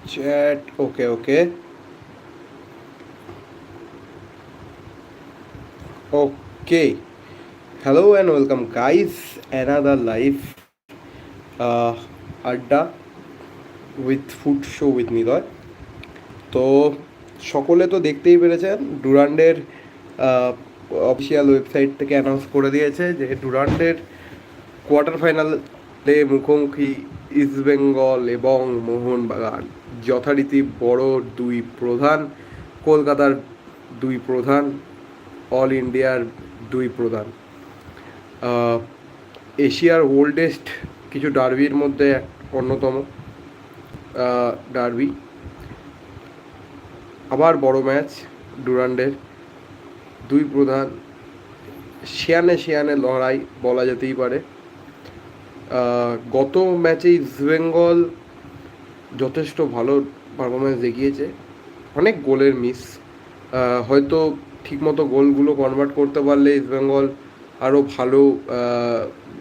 okay okay. Okay. Hello and welcome, guys. Another live uh adda with food show with Niloy তো সকলে তো দেখতেই পেরেছেন ডুরান্ডের অফিসিয়াল ওয়েবসাইট থেকে অ্যানাউন্স করে দিয়েছে যে ডুরান্ডের কোয়ার্টার ফাইনালে মুখোমুখি ইস্টবেঙ্গল এবং মোহনবাগান যথারীতি বড় দুই প্রধান, কলকাতার দুই প্রধান, অল ইন্ডিয়ার দুই প্রধান। এশিয়ার ওল্ডেস্ট কিছু ডার্বির মধ্যে অন্যতম ডার্বি। আবার বড় ম্যাচ ডুরান্ডের, দুই প্রধান। শিয়ানে শিয়ানে লড়াই বলা যেতেই পারে। গত ম্যাচে ইস্টবেঙ্গল যথেষ্ট ভালো পারফরমেন্স দেখিয়েছে। অনেক গোলের মিস হয়তো ঠিকমতো গোলগুলো কনভার্ট করতে পারলে ইস্টবেঙ্গল আরও ভালো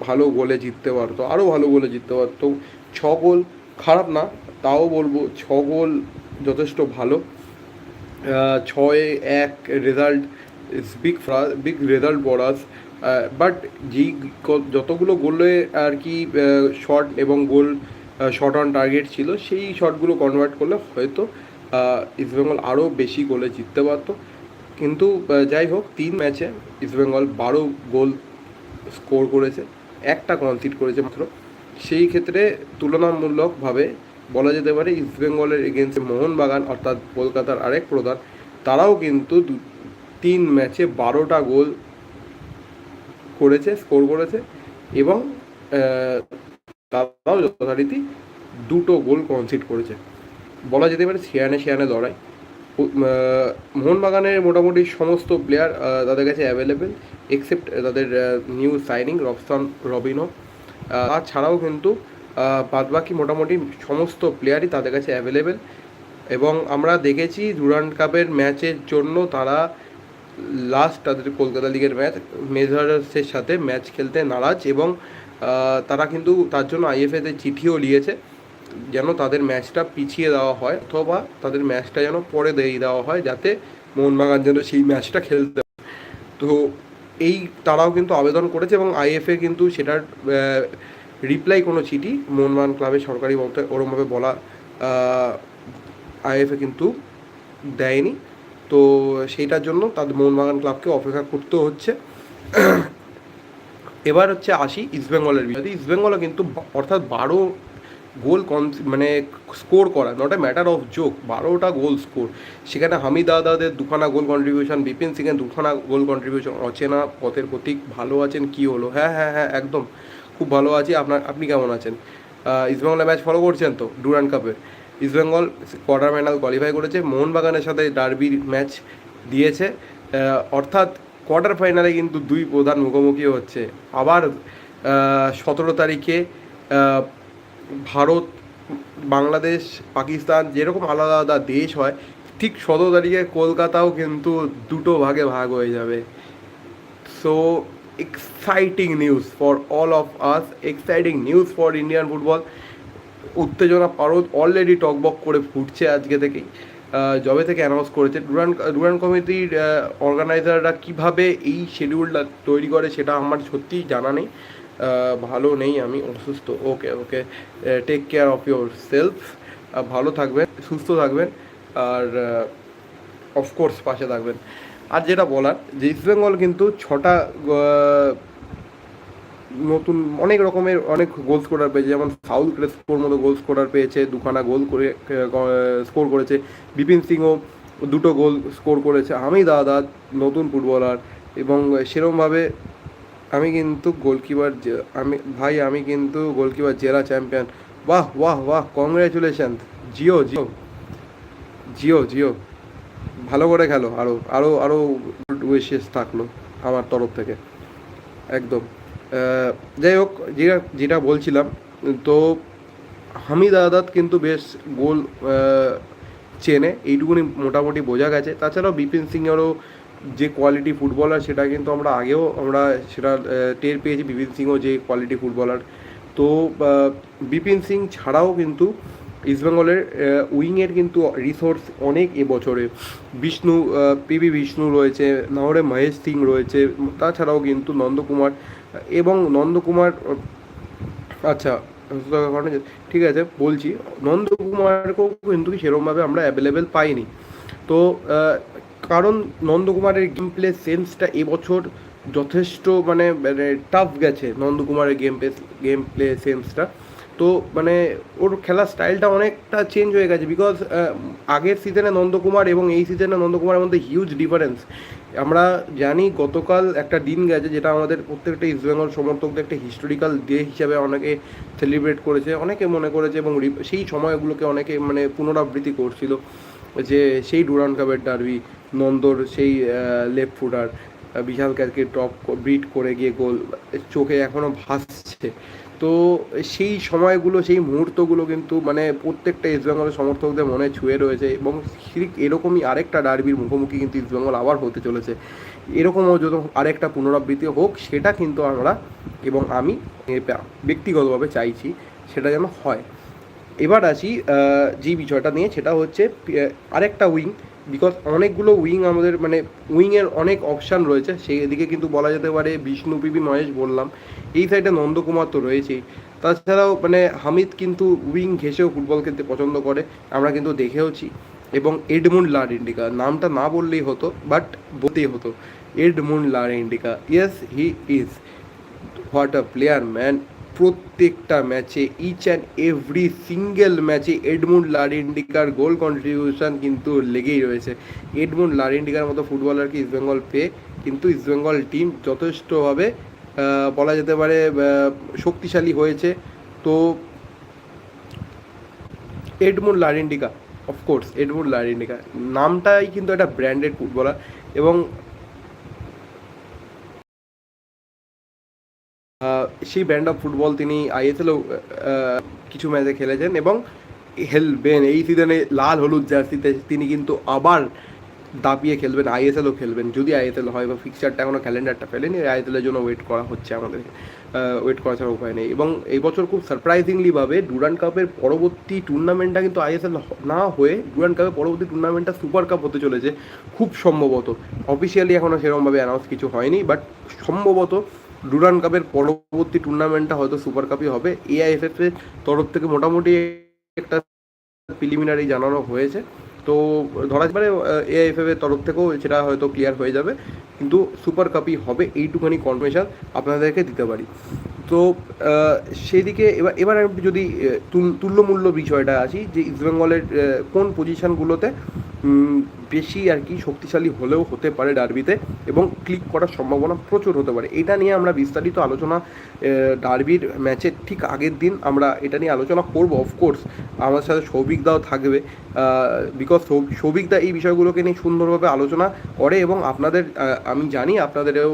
ভালো গোলে জিততে পারতো আরও ভালো গোলে জিততে পারতো। ছ গোল খারাপ না, তাও বলব ছ গোল যথেষ্ট ভালো। ছয় এক result is big big result us but যেই যতগুলো গোলে আর কি শট এবং গোল শট অন টার্গেট ছিল, সেই শটগুলো কনভার্ট করলে হয়তো ইস্টবেঙ্গল আরও বেশি গোলে জিততে পারতো। কিন্তু যাই হোক, তিন ম্যাচে ইস্টবেঙ্গল বারো গোল স্কোর করেছে, একটা কনসিড করেছে মাত্র। সেই ক্ষেত্রে তুলনামূলকভাবে বলা যেতে পারে ইস্টবেঙ্গলের এগেনস্টে মোহনবাগান, অর্থাৎ কলকাতার আরেক প্রধান, তারাও কিন্তু তিন ম্যাচে বারোটা গোল করেছে স্কোর করেছে এবং তারাও যথারীতি দুটো গোল কনসিড করেছে। বলা যেতে পারে শিয়ানে শিয়ানে লড়াই মোহনবাগানের মোটামুটি সমস্ত প্লেয়ার তাদের কাছে অ্যাভেলেবেল এক্সেপ্ট তাদের new signing Robson Robinho ah, তাছাড়াও কিন্তু বাদবাকি মোটামুটি সমস্ত প্লেয়ারই তাদের কাছে অ্যাভেলেবেল এবং আমরা দেখেছি ডুরান্ড কাপের ম্যাচের জন্য তারা লাস্ট তাদের কলকাতা লিগের ম্যাচ মেজার্সের সাথে ম্যাচ খেলতে নারাজ এবং তারা কিন্তু তার জন্য আইএফএতে চিঠিও লিয়েছে, যেন তাদের ম্যাচটা পিছিয়ে দেওয়া হয় অথবা তাদের ম্যাচটা যেন পরে দিয়ে দেওয়া হয় যাতে মোহনবাগান যেন সেই ম্যাচটা খেলতে তো এই তারাও কিন্তু আবেদন করেছে এবং আইএফএ কিন্তু সেটার রিপ্লাই কোনো চিঠি মোহনবাগান ক্লাবের সরকারি মতে ওরমভাবে বলা আইএফএ কিন্তু দেয়নি। তো সেইটার জন্য তাদের মোহনবাগান ক্লাবকে অপেক্ষা করতে হচ্ছে। এবার হচ্ছে আসি ইস্টবেঙ্গলের বিষয়ে। ইস্টবেঙ্গলও কিন্তু অর্থাৎ বারো গোল কন মানে স্কোর করা not a matter of joke বারোটা গোল স্কোর। সেখানে হামিদ আদাদের দুখানা গোল কন্ট্রিবিউশন বিপিন সিংয়ের দুখানা গোল কন্ট্রিবিউশন অচেনা পথের প্রতীক, ভালো আছেন, কি হলো? হ্যাঁ হ্যাঁ হ্যাঁ একদম, খুব ভালো আছি, আপনার, আপনি কেমন আছেন? ইস্টবেঙ্গলের ম্যাচ ফলো করছেন তো ডুরান কাপের ইস্টবেঙ্গল কোয়ার্টার ফাইনাল কোয়ালিফাই করেছে, মোহনবাগানের সাথে ডার্বির ম্যাচ দিয়েছে। অর্থাৎ কোয়ার্টার ফাইনালে কিন্তু দুই প্রধান মুখোমুখি হচ্ছে। আবার সতেরো তারিখে ভারত, বাংলাদেশ, পাকিস্তান যেরকম আলাদা আলাদা দেশ হয়, ঠিক সতেরো তারিখে কলকাতাও কিন্তু দুটো ভাগে ভাগ হয়ে যাবে। So exciting news for all of us exciting news for Indian football উত্তেজনা পারদ অলরেডি টকবক করে ফুটছে আজকে থেকেই। যবে থেকে অ্যানাউন্স করেছে। ডুরান ডুরান কমিটির অর্গানাইজাররা কীভাবে এই শিডিউলটা তৈরি করে সেটা আমার সত্যিই জানা নেই। ভালো নেই আমি, অসুস্থ। Okay okay take care of yourself ভালো থাকবেন, সুস্থ থাকবেন, আর অফকোর্স পাশে থাকবেন। আর যেটা বলার, যে ইস্টবেঙ্গল কিন্তু ছটা নতুন অনেক রকমের অনেক গোল স্কোরার পেয়েছে, যেমন সাউথ ক্রেস্পোর মতো গোল স্কোরার পেয়েছে, দুখানা গোল করে স্কোর করেছে। বিপিন সিংও দুটো গোল স্কোর করেছে। আমি দাদা, নতুন ফুটবলার এবং সেরমভাবে আমি কিন্তু গোলকিপার আমি, ভাই, আমি কিন্তু গোলকিপার জেলা চ্যাম্পিয়ন বাহ বাহ বাহ কংগ্রেচুলেশন জিও জিও। জিও জিও। ভালো করে খেলো। আরও আরও আরও উইশেস থাকল আমার তরফ থেকে। একদম। যাই হোক, যেটা যেটা বলছিলাম, তো হামিদ আদাত কিন্তু বেশ গোল চেনে, এইটুকুনি মোটামুটি বোঝা গেছে। তাছাড়াও বিপিন সিংয়েরও যে কোয়ালিটি ফুটবলার সেটা কিন্তু আমরা আগেও আমরা সেটা টের পেয়েছি বিপিন সিংও যে কোয়ালিটি ফুটবলার তো বিপিন সিং ছাড়াও কিন্তু ইস্টবেঙ্গলের উইংয়ের কিন্তু রিসোর্স অনেক এবছরে। বিষ্ণু পিবি বিষ্ণু রয়েছে নাহরে মহেশ সিং রয়েছে, তাছাড়াও কিন্তু নন্দকুমার এবং নন্দকুমার আচ্ছা ঠিক আছে, বলছি। নন্দকুমারকেও কিন্তু সেরকমভাবে আমরা অ্যাভেলেবেল পাইনি। তো কারণ নন্দকুমারের গেম প্লে সেন্সটা এবছর যথেষ্ট মানে মানে টাফ গেছে নন্দকুমারের গেম প্লে গেম প্লে সেন্সটা তো মানে ওর খেলার স্টাইলটা অনেকটা চেঞ্জ হয়ে গেছে বিকজ আগের সিজনে নন্দকুমার এবং এই সিজনে নন্দকুমারের মধ্যে হিউজ ডিফারেন্স আমরা জানি গতকাল একটা দিন গেছে যেটা আমাদের প্রত্যেকটা ইস্টবেঙ্গল সমর্থকদের একটা হিস্টোরিক্যাল ডে হিসাবে অনেকে সেলিব্রেট করেছে, অনেকে মনে করেছে এবং সেই সময়গুলোকে অনেকে মানে পুনরাবৃত্তি করছিল যে সেই ডুরান কাপের ডারবি নন্দর সেই লেফট ফুটার বিশাল ক্যাচকে টপ ব্রিট করে গিয়ে গোল চোখে এখনও ভাসছে। তো সেই সময়গুলো, সেই মুহূর্তগুলো কিন্তু মানে প্রত্যেকটা ইস্টবেঙ্গলের সমর্থকদের মনে ছুঁয়ে রয়েছে এবং ঠিক এরকমই আরেকটা ডার্বির মুখোমুখি কিন্তু ইস্টবেঙ্গল আবার হতে চলেছে। এরকমও যত আরেকটা পুনরাবৃত্তি হোক, সেটা কিন্তু আমরা এবং আমি ব্যক্তিগতভাবে চাইছি সেটা যেন হয়। এবার আসি যে বিষয়টা নিয়ে, সেটা হচ্ছে আরেকটা উইং বিকজ অনেকগুলো উইং আমাদের মানে উইংয়ের অনেক অপশান রয়েছে। সেই দিকে কিন্তু বলা যেতে পারে বিষ্ণু পিবি মহেশ বললাম। এই সাইডে নন্দকুমার তো রয়েছেই। তাছাড়াও মানে হামিদ কিন্তু উইং ঘেসেও ফুটবল খেলতে পছন্দ করে, আমরা কিন্তু দেখেওছি। এবং এডমুন্ড লার ইন্ডিকা নামটা না বললেই হতো বাট বলতেই হতো। Edmund Lalrindika yes he is what a player man প্রত্যেকটা ম্যাচে ইচ অ্যান্ড এভরি সিঙ্গেল ম্যাচে এডমুন্ড লারিন্ডিকার গোল কন্ট্রিবিউশন কিন্তু লেগেই রয়েছে। এডমুন্ড লারিন্ডিকার মতো ফুটবলারকে ইস্টবেঙ্গল পেয়ে কিন্তু ইস্টবেঙ্গল টিম যথেষ্টভাবে বলা যেতে পারে শক্তিশালী হয়েছে। তো Edmund Lalrindika of course Edmund Lalrindika নামটাই কিন্তু একটা ব্র্যান্ডেড ফুটবলার এবং সেই ব্র্যান্ড অফ ফুটবল তিনি আইএসএলও কিছু ম্যাচে খেলেছেন এবং খেলবেন। এই সিজনে লাল হলুদ জার্সিতে তিনি কিন্তু আবার দাপিয়ে খেলবেন, আইএসএলও খেলবেন। যদি আইএসএল হয় বা ফিক্সচারটা এখনও ক্যালেন্ডারটা ফেলেনি আইএসএলের জন্য ওয়েট করা হচ্ছে আমাদের ওয়েট করা ছাড়া উপায় নেই। এবং এই বছর খুব সারপ্রাইজিংলিভাবে ডুরান কাপের পরবর্তী টুর্নামেন্টটা কিন্তু আইএসএল না হয়ে ডুরান কাপের পরবর্তী টুর্নামেন্টটা সুপার কাপ হতে চলেছে। খুব সম্ভবত। অফিসিয়ালি এখনও সেরকমভাবে অ্যানাউন্স কিছু হয়নি বাট সম্ভবত ডুরান কাপের পরবর্তী টুর্নামেন্টটা হয়তো সুপার কাপই হবে। এআইএফএফ এর তরফ থেকে মোটামুটি একটা প্রিলিমিনারি জানানো হয়েছে। তো ধরা যেতে পারে এআইএফএফ এর তরফ থেকেও সেটা হয়তো ক্লিয়ার হয়ে যাবে। কিন্তু সুপার কাপই হবে এইটুখানি কনফার্মেশন আপনাদেরকে দিতে পারি। তো সেদিকে এবার এবার আমি যদি তুল- তুল্যমূল্য বিষয়টা আসি, যে ইস্টবেঙ্গলের কোন পজিশনগুলোতে বেশি আর কি শক্তিশালী হলেও হতে পারে ডার্বিতে এবং ক্লিক করার সম্ভাবনা প্রচুর হতে পারে। এটা নিয়ে আমরা বিস্তারিত আলোচনা ডার্বির ম্যাচের ঠিক আগের দিন আমরা এটা নিয়ে আলোচনা করব অফকোর্স আমার সাথে সৌভিক দাও থাকবে বিকজ সৌভিক দা এই বিষয়গুলোকে নিয়ে সুন্দরভাবে আলোচনা করে এবং আপনাদের আমি জানি আপনাদেরও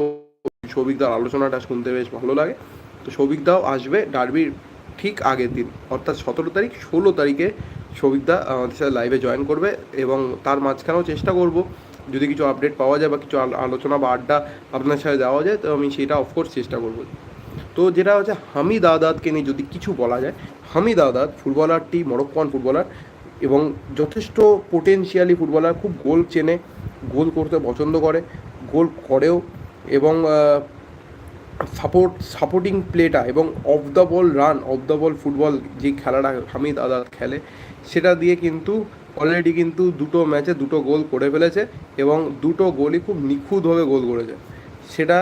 সৌভিক দার আলোচনাটা শুনতে বেশ ভালো লাগে। তো সৌভিক দাও আসবে ডার্বির ঠিক আগের দিন, অর্থাৎ সতেরো তারিখ, ষোলো তারিখে সৌভিকদা আমাদের সাথে লাইভে জয়েন করবে এবং তার মাঝখানেও চেষ্টা করব যদি কিছু আপডেট পাওয়া যায় বা কিছু আলোচনা বা আড্ডা আপনার সাথে দেওয়া যায়, তো আমি সেটা অফকোর্স চেষ্টা করব। তো যেটা হচ্ছে হামিদ আদাদকে নিয়ে যদি কিছু বলা যায়, হামিদ আদাদ ফুটবলারটি মরক্কোয়ান ফুটবলার এবং যথেষ্ট পোটেনশিয়ালি ফুটবলার খুব গোল চেনে গোল করতে পছন্দ করে গোল করেও এবং সাপোর্ট সাপোর্টিং প্লেটা এবং off the ball run off the ball football যে খেলাটা হামিদ আদাদ খেলে, সেটা দিয়ে কিন্তু অলরেডি কিন্তু দুটো ম্যাচে দুটো গোল করে ফেলেছে এবং দুটো গোলই খুব নিখুঁতভাবে গোল করেছে। সেটা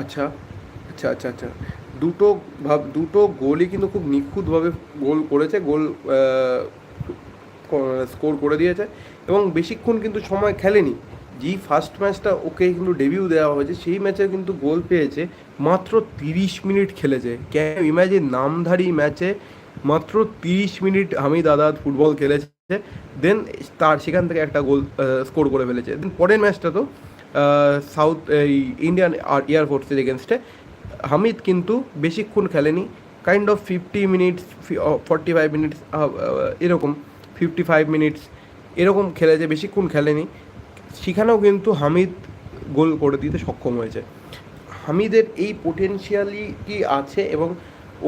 আচ্ছা আচ্ছা আচ্ছা আচ্ছা। দুটো ভাব, দুটো গোলই কিন্তু খুব নিখুঁতভাবে গোল করেছে গোল স্কোর করে দিয়েছে এবং বেশিক্ষণ কিন্তু সময় খেলেনি। যেই ফার্স্ট ম্যাচটা ওকে কিন্তু ডেবিউ দেওয়া হয়েছে, সেই ম্যাচে কিন্তু গোল পেয়েছে মাত্র তিরিশ মিনিট খেলেছে। ক্যান ইম্যাজিন নামধারী ম্যাচে মাত্র তিরিশ মিনিট হামিদ আদাদ ফুটবল খেলেছে দেন তার সেখান থেকে একটা গোল স্কোর করে ফেলেছে। দেন পরের ম্যাচটা তো সাউথ এই ইন্ডিয়ান এয়ারফোর্সের এগেনস্টে হামিদ কিন্তু বেশিক্ষণ খেলেনি kind of fifty minutes forty five minutes এরকম ফিফটি ফাইভ মিনিটস এরকম খেলেছে, বেশিক্ষণ খেলেনি। সেখানেও কিন্তু হামিদ গোল করে দিতে সক্ষম হয়েছে। হামিদের এই পোটেনশিয়ালি কি আছে এবং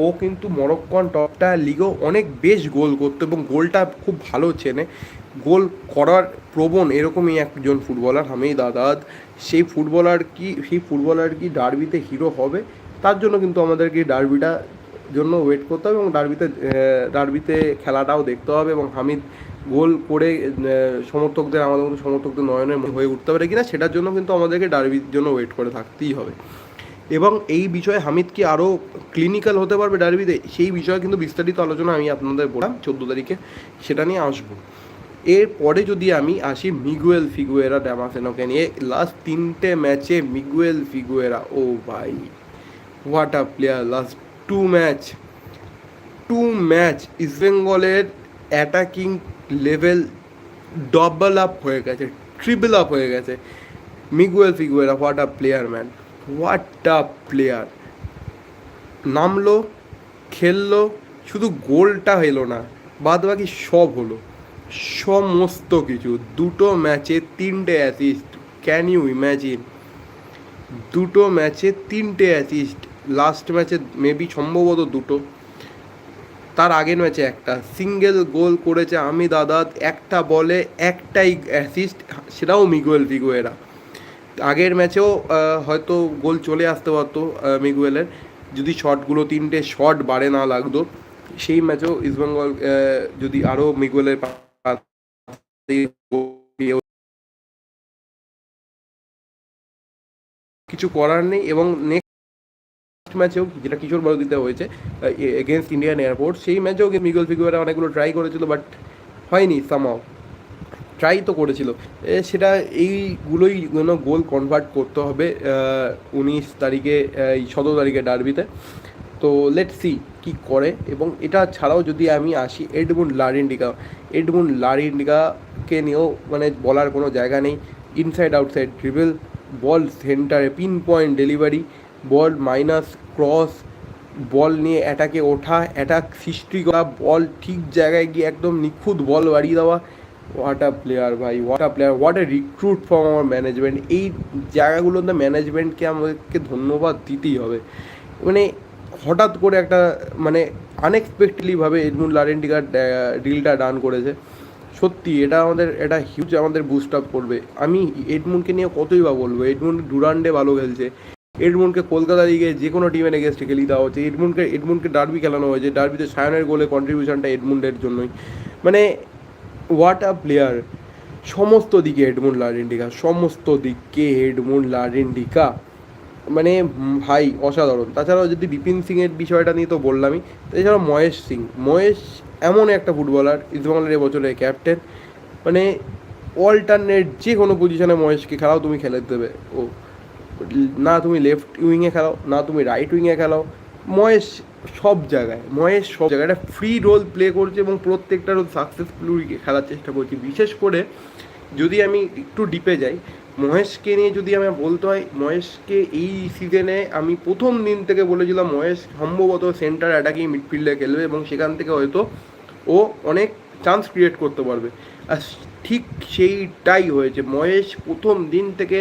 ও কিন্তু মরক্কন টপটা লিগেও অনেক বেশ গোল করতো এবং গোলটা খুব ভালো চেনে। গোল করার প্রবণ এরকমই একজন ফুটবলার হামিদ আদাদ সেই ফুটবলার কি, সেই ফুটবলার কি ডার্বিতে হিরো হবে? তার জন্য কিন্তু আমাদেরকে ডার্বিটা জন্য ওয়েট করতে হবে এবং ডার্বিতে ডার্বিতে খেলাটাও দেখতে হবে এবং হামিদ গোল করে সমর্থকদের, আমাদের মতো সমর্থকদের নয়নের হয়ে উঠতে পারে কিনা, সেটার জন্য কিন্তু আমাদেরকে ডার্বির জন্য ওয়েট করে থাকতেই হবে। এবং এই বিষয়ে হামিদ কি আরও ক্লিনিক্যাল হতে পারবে ডার্বিতে? সেই বিষয়ে কিন্তু বিস্তারিত আলোচনা আমি আপনাদের বললাম, চোদ্দ তারিখে সেটা নিয়ে আসব। এরপরে যদি আমি আসি মিগুয়েল ফিগুয়েরা ড্যামাসেনোকে নিয়ে লাস্ট তিনটে ম্যাচে মিগুয়েল ফিগুয়েরা, ও ভাই what a player last two match two match East বেঙ্গলের অ্যাটাকিং লেভেল ডবল আপ হয়ে গেছে ট্রিপল আপ হয়ে গেছে। Miguel Figueira what a player man what a player নামলো, খেললো, শুধু গোলটা এলো না বাদ বাকি সব হলো। সমস্ত কিছু, দুটো ম্যাচে তিনটে অ্যাসিস্ট ক্যান ইউ ইম্যাজিন দুটো ম্যাচে তিনটে অ্যাসিস্ট লাস্ট ম্যাচে মেবি সম্ভবত দুটো। তার আগের ম্যাচে একটা। সিঙ্গেল গোল করেছে আমি দাদা একটা বলে একটাই অ্যাসিস্ট সেটাও মিগুয়েল ফিগুয়েরা আগের ম্যাচেও হয়তো গোল চলে আসতে পারতো মিগুয়েলের। যদি শটগুলো তিনটে শট বাড়ে না লাগতো, সেই ম্যাচেও ইস্টবেঙ্গল যদি আরও মিগুয়েলের কিছু করার নেই এবং নেক্সট ম্যাচেও যেটা কিশোর বলদিতে হয়েছে এগেনস্ট ইন্ডিয়ান এয়ারপোর্ট সেই ম্যাচেও মিগল ফিগুয়েরা অনেকগুলো ট্রাই করেছিল বাট হয়নি সামাও ট্রাই তো করেছিল। সেটা এইগুলোই যেন গোল কনভার্ট করতে হবে উনিশ তারিখে এই সতেরো তারিখে ডার্বিতে তো লেট সি কি করে, এবং এটা ছাড়াও যদি আমি আসি এডমুন লারিন্ডিকা এডমুন লারিন্ডিকাকে নিয়েও মানে বলার কোনো জায়গা নেই। ইনসাইড আউটসাইড ড্রিবল বল সেন্টারে pin point delivery ball minus cross ball নিয়ে অ্যাটাকে ওঠা, অ্যাটাক সৃষ্টি করা, বল ঠিক জায়গায় গিয়ে একদম নিখুঁত বল বাড়িয়ে দেওয়া। হোয়াট আ প্লেয়ার ভাই what a player what a recruit from আমার ম্যানেজমেন্ট এই জায়গাগুলোতে ম্যানেজমেন্টকে আমাদেরকে ধন্যবাদ দিতেই হবে। মানে হঠাৎ করে একটা মানে আনএক্সপেক্টেডলিভাবে এডমুন লারেন্টিকার ডিলটা ডান করেছে। সত্যি, এটা আমাদের, এটা হিউজ আমাদের বুস্ট আপ করবে। আমি এডমুনকে নিয়ে কতই বা বলব এডমুন ডুরান্ডে ভালো খেলছে। এডমুনকে কলকাতা লিগে যে কোনো টিমের এগেস্টে খেলি দেওয়া হচ্ছে। এডমুনকে এডমুনকে ডার্বি খেলানো হয়েছে। ডার্বিতে সায়নের গোলে কন্ট্রিবিউশনটা এডমুন্ডের জন্যই। মানে হোয়াট আ প্লেয়ার সমস্ত দিকে এডমুন লারেন্ডিকা সমস্ত দিকে এডমুন লারেন্ডিকা মানে ভাই, অসাধারণ। তাছাড়াও যদি বিপিন সিংয়ের বিষয়টা নিয়ে তো বললামই, এছাড়াও মহেশ সিং। মহেশ এমন একটা ফুটবলার ইস্টবেঙ্গলের এবছরের ক্যাপ্টেন মানে অল্টারনেট যে কোনো পজিশনে মহেশকে খেলাও তুমি খেলে দেবে। ও না তুমি লেফট উইংয়ে খেলাও, না তুমি রাইট উইংয়ে খেলাও। মহেশ সব জায়গায়, মহেশ সব জায়গায় একটা ফ্রি রোল প্লে করছে এবং প্রত্যেকটা রোল সাকসেসফুলি খেলার চেষ্টা করছে। বিশেষ করে যদি আমি একটু ডিপে যাই, মহেশকে নিয়ে যদি আমি বলতে হয়, মহেশকে এই সিজনে আমি প্রথম দিন থেকে বলেছিলাম, মহেশ সম্ভবত সেন্টার অ্যাটাকিং মিডফিল্ডে খেলবে এবং সেখান থেকে হয়তো ও অনেক চান্স ক্রিয়েট করতে পারবে। আর ঠিক সেইটাই হয়েছে। মহেশ প্রথম দিন থেকে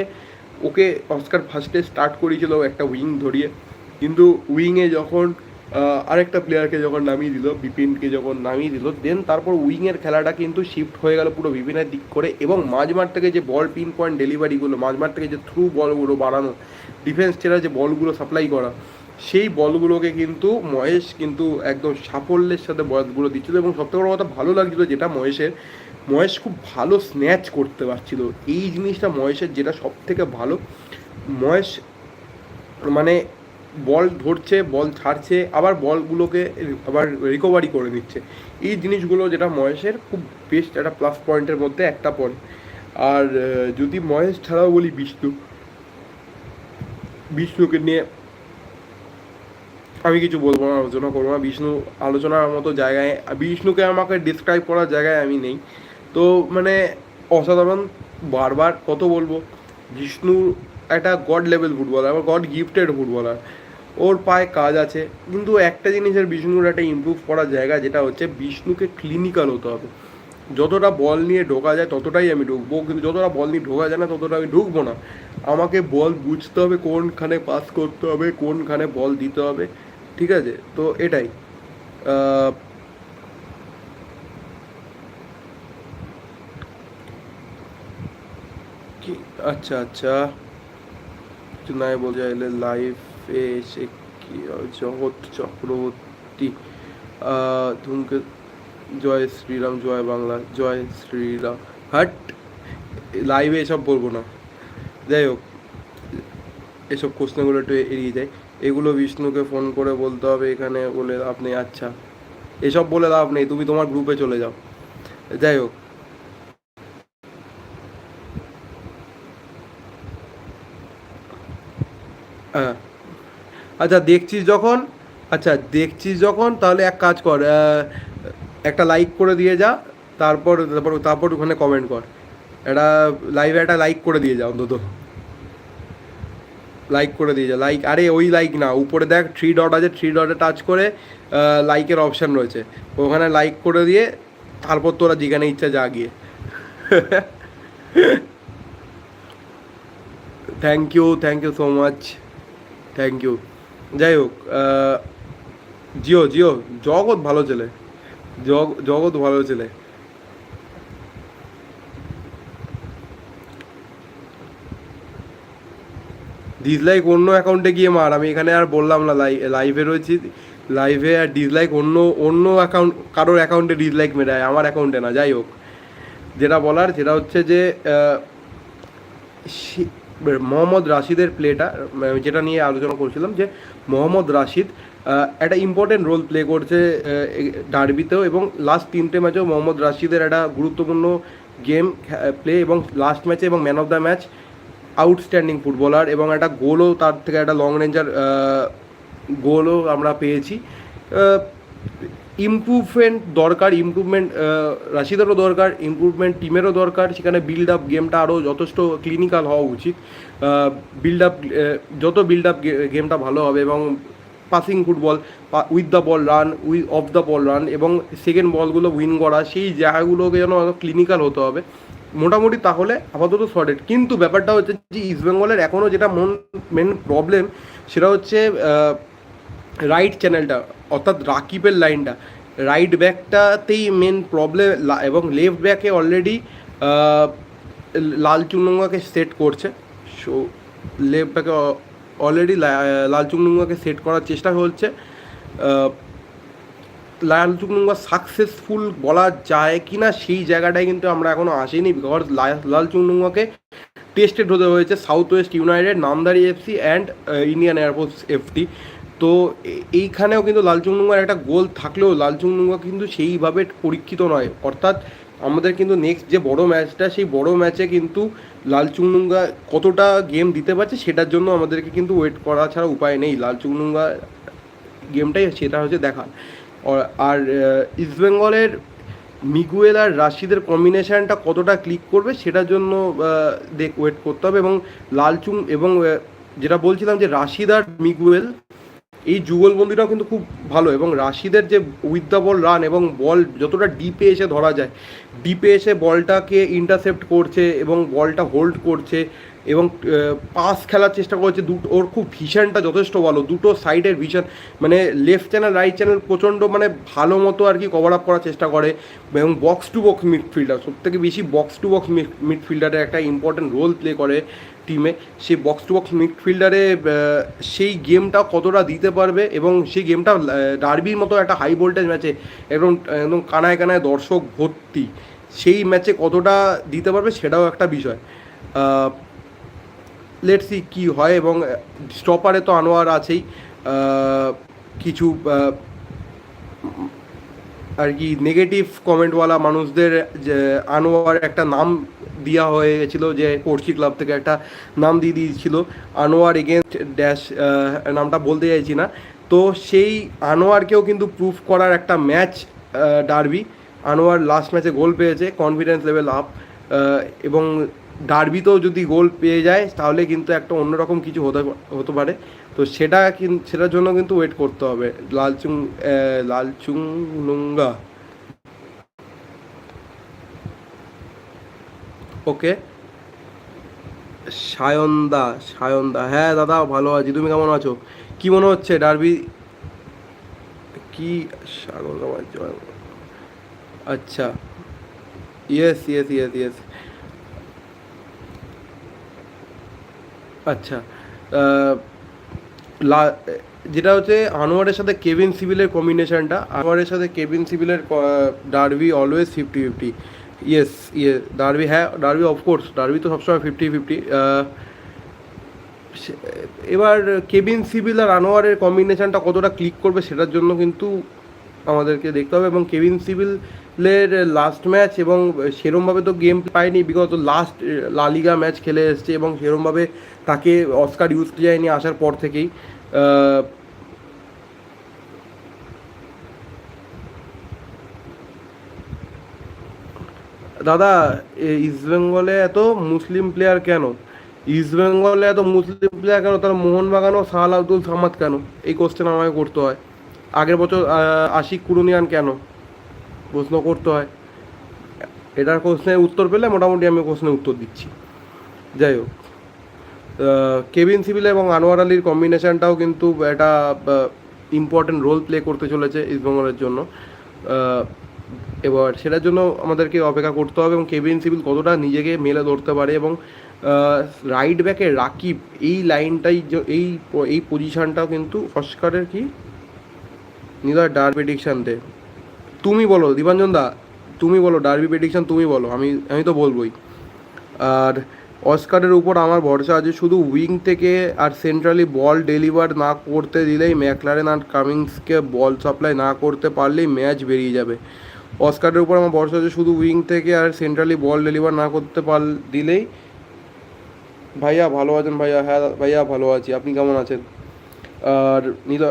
ওকে অস্কার ফার্স্টে স্টার্ট করেছিল একটা উইং ধরিয়ে। কিন্তু উইংয়ে যখন আরেকটা প্লেয়ারকে যখন নামিয়ে দিল, বিপিনকে যখন নামিয়ে দিল দেন তারপর উইংয়ের খেলাটা কিন্তু শিফট হয়ে গেল পুরো বিপিনের দিক করে এবং মাঝমাঠ থেকে যে বল পিন পয়েন্ট ডেলিভারিগুলো মাঝমাঠ থেকে যে থ্রু বলগুলো বাড়ানো ডিফেন্স ছেড়া যে বলগুলো সাপ্লাই করা, সেই বলগুলোকে কিন্তু মহেশ কিন্তু একদম সাফল্যের সাথে বলগুলো দিচ্ছিল এবং সবথেকে বড় কথা ভালো লাগছিল যেটা মহেশের মহেশ খুব ভালো স্ন্যাচ করতে পারছিল। এই জিনিসটা মহেশের যেটা সব থেকে ভালো, মহেশ মানে বল ধরছে বল ছাড়ছে, আবার বলগুলোকে আবার রিকভারি করে নিচ্ছে। এই জিনিসগুলো যেটা মহেশের খুব বেস্ট একটা প্লাস পয়েন্টের মধ্যে একটা পয়েন্ট আর যদি মহেশ ছাড়াও বলি বিষ্ণু, বিষ্ণুকে নিয়ে আমি কিছু বলব না, আলোচনা করব না। বিষ্ণু আলোচনার মতো জায়গায়, বিষ্ণুকে আমাকে ডিসক্রাইব করার জায়গায় আমি নেই। তো মানে অসাধারণ বারবার কত বলব বিষ্ণু একটা গড লেভেল ফুটবলার আবার গড গিফটেড ফুটবলার ওর পায়ে কাজ আছে, কিন্তু একটা জিনিসের বিষ্ণুর একটা ইমপ্রুভ করার জায়গা যেটা হচ্ছে বিষ্ণুকে ক্লিনিক্যাল হতে হবে। যতটা বল নিয়ে ঢোকা যায় ততটাই আমি ঢুকবো, কিন্তু যতটা বল নিয়ে ঢোকা যায় না ততটা আমি ঢুকবো না। আমাকে বল বুঝতে হবে, কোনখানে পাস করতে হবে, কোনখানে বল দিতে হবে, ঠিক আছে? তো এটাই আহ, কি আচ্ছা আচ্ছা। কিছু নাই এলে লাইফে এসে কি জগৎ চক্রবর্তী ধূমকে, জয় শ্রীরাম, জয় বাংলা, জয় শ্রীরাম, হাট লাইভে এসব বলব না। যাই হোক, এসব কোশ্চেনগুলো একটু এড়িয়ে যায় এগুলো বিষ্ণুকে ফোন করে বলতে হবে এখানে বলে আপনি আচ্ছা। এসব বলে লাভ নেই, তুমি তোমার গ্রুপে চলে যাও। যাই হোক হ্যাঁ আচ্ছা দেখছিস যখন? আচ্ছা দেখছিস যখন, তাহলে এক কাজ কর একটা লাইক করে দিয়ে যা, তারপর তারপর তারপর ওখানে কমেন্ট কর। একটা লাইভে একটা লাইক করে দিয়ে যা, অন্তত। লাইক করে দিয়ে যা লাইক আরে ওই লাইক না, উপরে দেখ থ্রি ডট আছে থ্রি ডটে টাচ করে লাইকের অপশান রয়েছে। ওখানে লাইক করে দিয়ে, তারপর তোরা যেখানে ইচ্ছা যা গিয়ে। Thank you thank you so much thank you যাই হোক জিও জিও, জগৎ ভালো ছেলে। জগ, জগৎ ভালো ছেলে। ডিসলাইক অন্য অ্যাকাউন্টে গিয়ে মার, আমি এখানে আর বললাম না লাইভে রয়েছি লাইভে আর ডিসলাইক অন্য অন্য অ্যাকাউন্ট কারোর অ্যাকাউন্টে ডিসলাইক মেটায়, আমার অ্যাকাউন্টে না, যাই হোক। যেটা বলার, সেটা হচ্ছে যে মোহাম্মদ রাশিদের প্লেটা যেটা নিয়ে আলোচনা করছিলাম যে মোহাম্মদ রাশিদ একটা ইম্পর্টেন্ট রোল প্লে করছে ডার্বিতেও এবং লাস্ট তিনটে ম্যাচেও মোহাম্মদ রাশিদের একটা গুরুত্বপূর্ণ গেম প্লে এবং লাস্ট ম্যাচে এবং man of the match outstanding footballer এবং একটা গোলও তার থেকে একটা লং রেঞ্জার গোলও আমরা পেয়েছি। ইমপ্রুভমেন্ট দরকার, ইমপ্রুভমেন্ট রাশিদেরও দরকার, ইমপ্রুভমেন্ট টিমেরও দরকার। সেখানে বিল্ড আপ গেমটা আরও যথেষ্ট ক্লিনিক্যাল হওয়া উচিত। বিল্ড আপ যত বিল্ড আপ গেমটা ভালো হবে এবং passing football with the ball run with off the ball run এবং সেকেন্ড বলগুলো উইন করা, সেই জায়গাগুলোকে যেন ক্লিনিক্যাল হতে হবে। মোটামুটি তাহলে আপাতত সর্টেড কিন্তু ব্যাপারটা হচ্ছে যে ইস্টবেঙ্গলের এখনও যেটা মন মেন প্রবলেম সেটা হচ্ছে রাইট চ্যানেলটা অর্থাৎ রাকিবের লাইনটা রাইট ব্যাকটাতেই মেন প্রবলেম এবং লেফট ব্যাকে অলরেডি লাল চুনঙ্গাকে সেট করছে। সো লেফট ব্যাকে অলরেডি লাল চুনঙ্গাকে সেট করার চেষ্টা হচ্ছে। লাল চুকনুঙ্গা সাকসেসফুল বলা যায় কি না সেই জায়গাটায় কিন্তু আমরা এখনও আসিনি বিকজ লাল চুকনুঙ্গাকে টেস্টেড হতে হয়েছে South West United Namdhari FC and Indian Air Force FT তো এইখানেও কিন্তু লাল চুকনুঙ্গার একটা গোল থাকলেও লাল চুকনুঙ্গা কিন্তু সেইভাবে পরীক্ষিত নয়। অর্থাৎ আমাদের কিন্তু নেক্সট যে বড় ম্যাচটা সেই বড় ম্যাচে কিন্তু লাল চুকনুঙ্গা কতটা গেম দিতে পারছে সেটার জন্য আমাদেরকে কিন্তু ওয়েট করা ছাড়া উপায় নেই। লাল চুকনুঙ্গা গেমটাই সেটা হচ্ছে দেখার। আর ইস্টবেঙ্গলের মিগুয়েল আর রাশিদের কম্বিনেশানটা কতটা ক্লিক করবে সেটার জন্য দেখ ওয়েট করতে হবে এবং লালচুং এবং যেটা বলছিলাম যে রাশিদ আর মিগুয়েল এই যুগলবন্দিটাও কিন্তু খুব ভালো এবং রাশিদের যে উইথ দ্য বল রান এবং বল যতটা ডিপে এসে ধরা যায় ডিপে এসে বলটাকে ইন্টারসেপ্ট করছে এবং বলটা হোল্ড করছে এবং পাস খেলার চেষ্টা করছে। দুটো, ওর খুব ভিশনটা যথেষ্ট ভালো। দুটো সাইডের ভিশন মানে লেফট চ্যানেল রাইট চ্যানেল প্রচণ্ড মানে ভালো মতো আর কি কভার আপ করার চেষ্টা করে এবং বক্স টু বক্স মিডফিল্ডার সব থেকে বেশি বক্স টু বক্স মিডফিল্ডারের একটা ইম্পর্টেন্ট রোল প্লে করে। টিমে সেই বক্স টু বক্স মিডফিল্ডারে সেই গেমটা কতটা দিতে পারবে এবং সেই গেমটা ডার্বির মতো একটা হাই ভোল্টেজ ম্যাচে একদম একদম কানায় কানায় দর্শক ভর্তি, সেই ম্যাচে কতটা দিতে পারবে সেটাও একটা বিষয়। লেট সি কী হয় এবং স্টপারে তো আনোয়ার আছেই কিছু আর কি নেগেটিভ কমেন্টওয়ালা মানুষদের যে আনোয়ার একটা নাম দেওয়া হয়ে গেছিল, যে পড়শি ক্লাব থেকে একটা নাম দিয়ে দিয়েছিল, আনোয়ার এগেনস্ট ড্যাশ নামটা বলতে চাইছি না। তো সেই আনোয়ারকেও কিন্তু প্রুফ করার একটা ম্যাচ ডার্বি আনোয়ার লাস্ট ম্যাচে গোল পেয়েছে কনফিডেন্স লেভেল আপ এবং ডার্বিতেও যদি গোল পেয়ে যায়, তাহলে কিন্তু একটা অন্যরকম কিছু হতে হতে পারে। তো সেটা কিন্তু সেটার জন্য কিন্তু ওয়েট করতে হবে। লালচুং লালচুং নুঙ্গা ওকে সায়নদা সায়নদা। হ্যাঁ দাদা, ভালো আছি। তুমি কেমন আছো? কি মনে হচ্ছে, ডার্বি? কি আচ্ছা। ইয়েস ইয়েস ইয়েস ইয়েস আচ্ছা। লা- যেটা হচ্ছে আনোয়ারের সাথে কেভিন সিভিলের কম্বিনেশনটা আনোয়ারের সাথে Kevin সিভিলের derby always fifty fifty yes yeah derby হ্যাঁ ডারবি অফকোর্স ডারবি তো সবসময় ফিফটি ফিফটি এবার কেভিন সিভিল আর আনোয়ারের কম্বিনেশনটা কতটা ক্লিক করবে সেটার জন্য কিন্তু আমাদেরকে দেখতে হবে এবং কেভিন সিভিলের লাস্ট ম্যাচ এবং সেরমভাবে তো গেম পায়নি। বিগত লাস্ট লালিগা ম্যাচ খেলে এসছে এবং সেরমভাবে তাকে অস্কার ইউজ যায়নি আসার পর থেকেই। দাদা ইস্টবেঙ্গলে এত মুসলিম প্লেয়ার কেন? ইস্টবেঙ্গলে এত মুসলিম প্লেয়ার কেন? তার মোহনবাগান ও সাহাল আব্দুল সামাদ কেন? এই কোশ্চেন আমাকে করতে হয়। আগের বছর আশিক কুরুনিয়ান কেন? প্রশ্ন করতে হয়। এটার কোশ্চেনের উত্তর পেলে মোটামুটি আমি কোশ্চেনের উত্তর দিচ্ছি। যাই হোক কেভিন সিভিল এবং আনোয়ার আলীর কম্বিনেশনটাও কিন্তু একটা ইম্পর্টেন্ট রোল প্লে করতে চলেছে ইস্টবেঙ্গলের জন্য। এবার সেটার জন্য আমাদেরকে অপেক্ষা করতে হবে এবং কেভিন সিভিল কতটা নিজেকে মেলে ধরতে পারে এবং রাইট ব্যাকে রাকিব এই লাইনটাই এই এই পজিশনটাও কিন্তু অস্কারের কি? নিদার ডার প্রেডিকশান দে তুমি বলো, দীপাঞ্জন দা, তুমি বলো ডার্বি প্রেডিকশন তুমি বলো, আমি আমি তো বলবোই। আর অস্কারের উপর আমার ভরসা আছে, শুধু উইং থেকে আর সেন্ট্রালি বল ডেলিভার না করতে দিলেই ম্যাকলারেন আর কামিংসকে বল সাপ্লাই না করতে পারলেই ম্যাচ বেরিয়ে যাবে। অস্কারের উপর আমার ভরসা আছে, শুধু উইং থেকে আর সেন্ট্রালি বল ডেলিভার না করতে পার, দিলেই ভাইয়া ভালো আছেন ভাইয়া? হ্যাঁ ভাইয়া ভালো আছি। আপনি কেমন আছেন? আর নীলা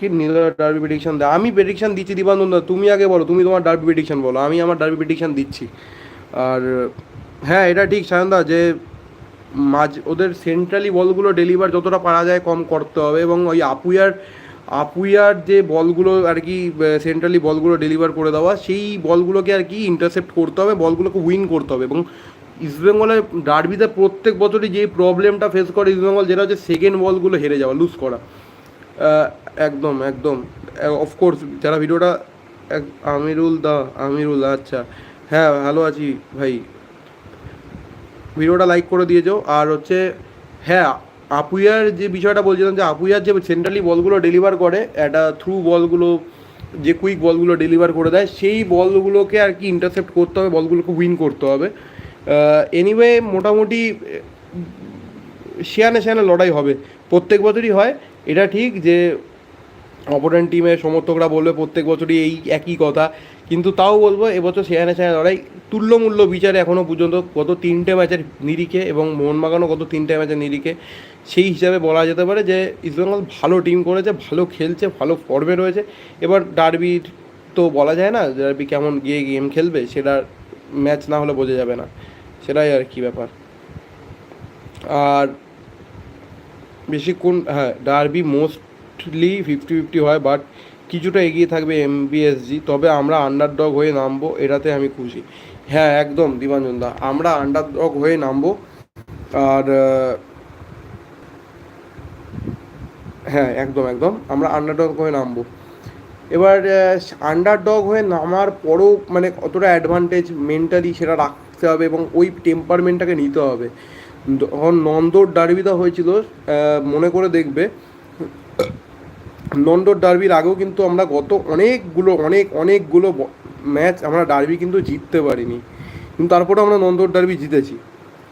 কি নীলা ডার্বি প্রেডিকশন দেয়? আমি প্রেডিকশন দিচ্ছি দীপানন্দ দা, তুমি আগে বলো তুমি তোমার ডার্বি প্রেডিকশন বলো আমি আমার ডার্বি প্রেডিকশন দিচ্ছি। আর হ্যাঁ এটা ঠিক সায়নদা যে মাঝ ওদের সেন্ট্রালি বলগুলো ডেলিভার যতটা পারা যায় কম করতে হবে এবং ওই আপুয়ার আপুয়ার যে বলগুলো আর কি সেন্ট্রালি বলগুলো ডেলিভার করে দেওয়া সেই বলগুলোকে আর কি ইন্টারসেপ্ট করতে হবে বলগুলোকে উইন করতে হবে এবং ইস্টবেঙ্গলের ডার্বিতে প্রত্যেক বছরই যে প্রবলেমটা ফেস করে ইস্টবেঙ্গল যেটা হচ্ছে সেকেন্ড বলগুলো হেরে যাওয়া লুজ করা। একদম একদম। অফকোর্স যারা ভিডিওটা আমিরুল দা, আমিরুল আচ্ছা। হ্যাঁ ভালো আছি ভাই। ভিডিওটা লাইক করে দিয়েছ আর হচ্ছে হ্যাঁ আপুইয়ার যে বিষয়টা বলছিলাম যে আপুইয়ার যে সেন্ট্রালি বলগুলো ডেলিভার করে, একটা থ্রু বলগুলো, যে কুইক বলগুলো ডেলিভার করে দেয়, সেই বলগুলোকে আর কি ইন্টারসেপ্ট করতে হবে, বলগুলোকে উইন করতে হবে। এনিওয়ে মোটামুটি শেয়ানে শেয়ানে লড়াই হবে। প্রত্যেক বছরই হয়। এটা ঠিক যে অপোনেন্ট টিমের সমর্থকরা বলবে প্রত্যেক বছরই এই একই কথা। কিন্তু তাও বলব, এবছর সেখানে সেখানে লড়াই তুল্যমূল্য বিচারে এখনও পর্যন্ত গত তিনটে ম্যাচের নিরিখে এবং মোহনবাগানও গত তিনটে ম্যাচের নিরিখে সেই হিসাবে বলা যেতে পারে যে ইস্টবেঙ্গল ভালো টিম করেছে, ভালো খেলছে, ভালো ফর্মে রয়েছে। এবার ডার্বির তো বলা যায় না ডার্বি কেমন গিয়ে গেম খেলবে, সেটা ম্যাচ না হলে বোঝা যাবে না। সেটাই আর কি ব্যাপার। আর বেশিক্ষণ হ্যাঁ ডার্বি মোস্টলি ফিফটি ফিফটি হয় বাট কিছুটা এগিয়ে থাকবে এমবিএসজি তবে আমরা আন্ডারডগ হয়ে নামবো, এটাতে আমি খুশি। হ্যাঁ একদম দিবাঞ্জন দা আমরা আন্ডারডগ হয়ে নামবো। আর হ্যাঁ একদম একদম, আমরা আন্ডারডগ হয়ে নামবো। এবার আন্ডারডগ হয়ে নামার পরও মানে কতটা অ্যাডভান্টেজ মেন্টালি সেটা রাখতে হবে এবং ওই টেম্পারমেন্টটাকে নিতে হবে। যখন নন্দর ডার্বিটা হয়েছিল মনে করে দেখবে নন্দর ডার্বির আগেও কিন্তু আমরা গত অনেকগুলো, অনেক, অনেকগুলো ম্যাচ আমরা ডার্বি কিন্তু জিততে পারিনি। কিন্তু তারপরে আমরা নন্দর ডার্বি জিতেছি।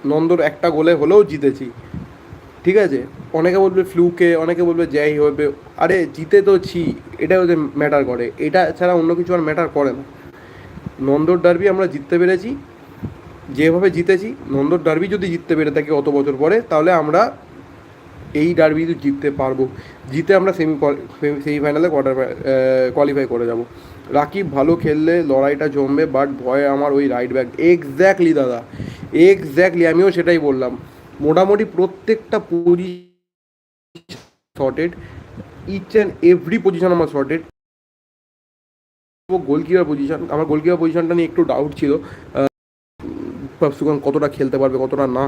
নন্দর একটা গোলে হলেও জিতেছি। ঠিক আছে? অনেকে বলবে ফ্লুকে অনেকে বলবে যাই হবে। আরে জিতে তো ছি এটা ওদের ম্যাটার করে। এটা ছাড়া অন্য কিছু আর ম্যাটার করে না। নন্দর ডার্বি আমরা জিততে পেরেছি। যেভাবে জিতেছি, নন্দর ডার্বি যদি জিততে পেরে থাকি অত বছর পরে, তাহলে আমরা এই ডার্বি জিততে পারব। জিতে আমরা সেমি সেমিফাইনালে কোয়ার্টার কোয়ালিফাই করে যাব। রাকিব ভালো খেললে লড়াইটা জমবে বাট ভয়ে আমার ওই রাইট ব্যাক এক্স্যাক্টলি দাদা। এক্স্যাক্টলি আমিও সেটাই বললাম। মোটামুটি প্রত্যেকটা position sorted each and every position আমার শর্টেড গোলকিপার পজিশন আমার গোলকিপার পজিশনটা নিয়ে একটু ডাউট ছিল। প্রফসুকান কতটা খেলতে পারবে, কতটা না।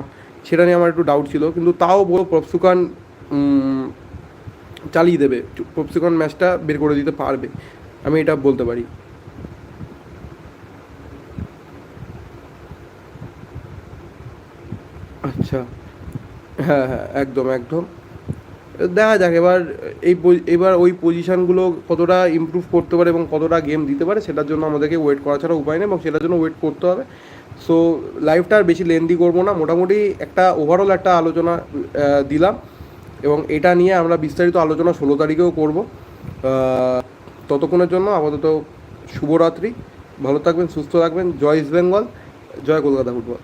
সেটা নিয়ে আমার একটু ডাউট ছিল, কিন্তু তাও বলো প্রফসুকান চালিয়ে দেবে। পপসিকন ম্যাচটা বের করে দিতে পারবে। আমি এটা বলতে পারি। আচ্ছা। হ্যাঁ হ্যাঁ একদম একদম। দেখা যাক, এবার এই এবার ওই পজিশানগুলো কতটা ইমপ্রুভ করতে পারে এবং কতটা গেম দিতে পারে, সেটার জন্য আমাদেরকে ওয়েট করা ছাড়া উপায় নেই এবং সেটার জন্য ওয়েট করতে হবে। সো লাইফটা আর বেশি লেন্দি করব না। মোটামুটি একটা ওভারঅল একটা আলোচনা দিলাম। এবং এটা নিয়ে আমরা বিস্তারিত আলোচনা ষোলো তারিখেও করব। ততক্ষণের জন্য আপাতত শুভরাত্রি। ভালো থাকবেন, সুস্থ থাকবেন। জয় ইস্ট বেঙ্গল, জয় কলকাতা ফুটবল।